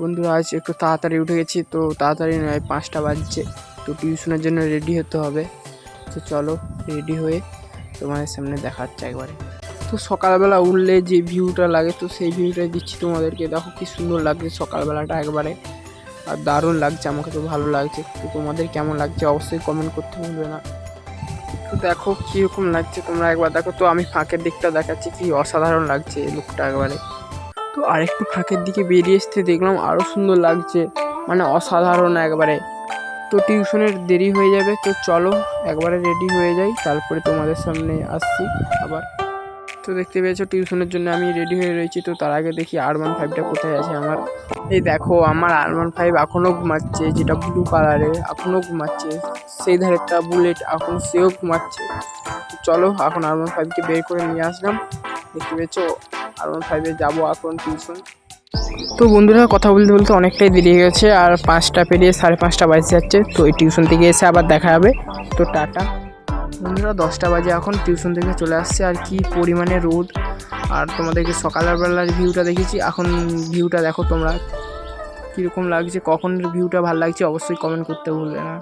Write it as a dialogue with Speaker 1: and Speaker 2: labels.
Speaker 1: বন্ধুরা, আজ একটু তাড়াতাড়ি উঠে গেছি, তো তাড়াতাড়ি নয়, পাঁচটা বাজছে। তো টিউশনের জন্য রেডি হতে হবে। তো চলো, রেডি হয়ে তোমাদের সামনে দেখাচ্ছে একবারে। তো সকালবেলা উঠলে যে ভিউটা লাগে, তো সেই ভিউটাই দিচ্ছি তোমাদেরকে। দেখো কি সুন্দর লাগছে সকালবেলাটা একবারে। আর দারুণ লাগছে, আমাকে তো ভালো লাগছে। তো তোমাদের কেমন লাগছে অবশ্যই কমেন্ট করতে ভুলবে না। তো দেখো কীরকম লাগছে তোমরা একবার দেখো। তো আমি ফাঁকের দিকটা দেখাচ্ছি, কি অসাধারণ লাগছে এই লুকটা একবারে। তো আরেকটু ফাঁকের দিকে বেরিয়ে আসতে দেখলাম আরও সুন্দর লাগছে। মানে অসাধারণ একবারে। তো টিউশনের দেরি হয়ে যাবে, তো চলো একবারে রেডি হয়ে যাই, তারপরে তোমাদের সামনে আসছি আবার। তো দেখতে পেয়েছ, টিউশনের জন্য আমি রেডি হয়ে রয়েছি, তো তার আগে দেখি আর ওয়ান ফাইভটা কোথায় আছে আমার। এই দেখো, আমার আর ওয়ান ফাইভ এখনও ঘুমাচ্ছে, যেটা ব্লু কালারে এখনও ঘুমাচ্ছে। সেই ধারেরটা বুলেট এখন সেও ঘুমাচ্ছে। চলো, এখন আর ওয়ান ফাইভকে বের করে নিয়ে আসলাম। দেখতে পেয়েছ আর ওয়ান ফাইভে যাব এখন টিউশন তো বন্ধুরা, কথা বলতে বলতে অনেকটাই দেরি হয়ে গেছে, আর পাঁচটা পেরিয়ে সাড়ে পাঁচটা বাজে যাচ্ছে। তো এই টিউশন থেকে এসে আবার দেখা যাবে তো টাটা। বন্ধুরা, দশটা বাজে এখন টিউশন থেকে চলে আসছে, আর কি পরিমাণে রোদ। আর তোমাদেরকে সকালবেলার ভিউটা দেখেছি, এখন ভিউটা দেখো তোমরা। কীরকম লাগছে, কখন ভিউটা ভালো লাগছে, অবশ্যই কমেন্ট করতে ভুলবে না।